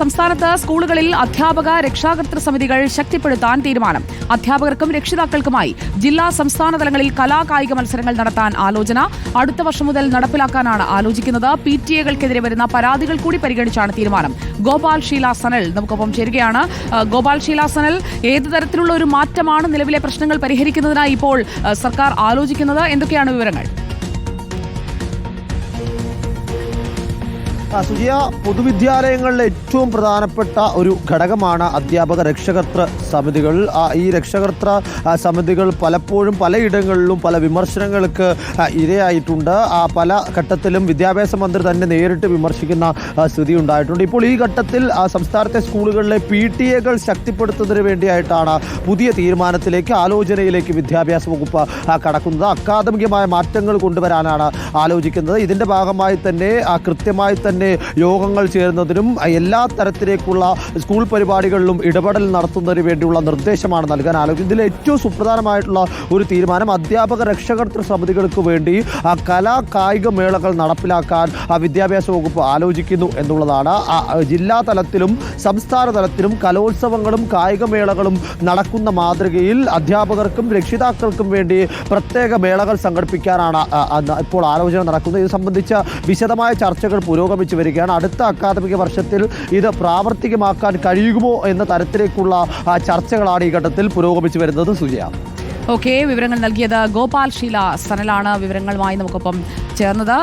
സംസ്ഥാനത്ത് സ്കൂളുകളിൽ അധ്യാപക രക്ഷാകർതൃ സമിതികൾ ശക്തിപ്പെടുത്താൻ തീരുമാനം. അധ്യാപകർക്കും രക്ഷിതാക്കൾക്കുമായി ജില്ലാ സംസ്ഥാന തലങ്ങളിൽ കലാകായിക മത്സരങ്ങൾ നടത്താൻ ആലോചന. അടുത്ത വർഷം മുതൽ നടപ്പിലാക്കാനാണ് ആലോചിക്കുന്നത്. പി ടി എകൾക്കെതിരെ വരുന്ന പരാതികൾ കൂടി പരിഗണിച്ചാണ് തീരുമാനം. ഗോപാൽ ഷീല സനൽ നമുക്കൊപ്പം ചേരുകയാണ്. ഗോപാൽ ഷീല സനൽ ഏത് തരത്തിലുള്ള ഒരു മാറ്റമാണ് നിലവിലെ പ്രശ്നങ്ങൾ പരിഹരിക്കുന്നതിനായി ഇപ്പോൾ സർക്കാർ ആലോചിക്കുന്നത്? എന്തൊക്കെയാണ് വിവരങ്ങൾ? സുജിയ പൊതുവിദ്യാലയങ്ങളിലെ ഏറ്റവും പ്രധാനപ്പെട്ട ഒരു ഘടകമാണ് അധ്യാപക രക്ഷകർത്തൃ സമിതികൾ. ഈ രക്ഷകർത്തൃ സമിതികൾ പലപ്പോഴും പലയിടങ്ങളിലും പല വിമർശനങ്ങൾക്ക് ഇരയായിട്ടുണ്ട്. പല ഘട്ടത്തിലും വിദ്യാഭ്യാസ മന്ത്രി തന്നെ നേരിട്ട് വിമർശിക്കുന്ന സ്ഥിതി ഉണ്ടായിട്ടുണ്ട്. ഇപ്പോൾ ഈ ഘട്ടത്തിൽ സംസ്ഥാനത്തെ സ്കൂളുകളിലെ പി ടി എകൾ ശക്തിപ്പെടുത്തുന്നതിന് വേണ്ടിയായിട്ടാണ് പുതിയ തീരുമാനത്തിലേക്ക് ആലോചനയിലേക്ക് വിദ്യാഭ്യാസ വകുപ്പ് കടക്കുന്നത്. അക്കാദമികമായ മാറ്റങ്ങൾ കൊണ്ടുവരാനാണ് ആലോചിക്കുന്നത്. ഇതിന്റെ ഭാഗമായി തന്നെ കൃത്യമായി തന്നെ യോഗങ്ങൾ ചേരുന്നതിനും എല്ലാ തരത്തിലേക്കുള്ള സ്കൂൾ പരിപാടികളിലും ഇടപെടൽ നടത്തുന്നതിന് വേണ്ടിയുള്ള നിർദ്ദേശമാണ് നൽകാൻ ആലോചിക്കുന്നത് ഇതിൽ ഏറ്റവും സുപ്രധാനമായിട്ടുള്ള ഒരു തീരുമാനം അധ്യാപക രക്ഷകർത്തൃ സമിതികൾക്ക് വേണ്ടി ആ, കലാ കായിക മേളകൾ നടപ്പിലാക്കാൻ ആ, വിദ്യാഭ്യാസ വകുപ്പ് ആലോചിക്കുന്നു എന്നുള്ളതാണ്. ജില്ലാ തലത്തിലും സംസ്ഥാന തലത്തിലും കലോത്സവങ്ങളും കായികമേളകളും നടക്കുന്ന മാതൃകയിൽ അധ്യാപകർക്കും രക്ഷിതാക്കൾക്കും വേണ്ടി പ്രത്യേക മേളകൾ സംഘടിപ്പിക്കാനാണ് ഇപ്പോൾ ആലോചന നടക്കുന്നത്. ഇത് സംബന്ധിച്ച വിശദമായ ചർച്ചകൾ പുരോഗമിച്ചു വരികയാണ്. അടുത്ത അക്കാദമിക വർഷത്തിൽ ഇത് പ്രാവർത്തികമാക്കാൻ കഴിയുമോ എന്ന തരത്തിലേക്കുള്ള ചർച്ചകളാണ് ഈ ഘട്ടത്തിൽ പുരോഗമിച്ചു വരുന്നത്. സുജയ. ഓക്കെ വിവരങ്ങൾ നൽകിയത് ഗോപാൽ ഷീല സനലാണ്. വിവരങ്ങളുമായി നമുക്കൊപ്പം ചേർന്നത്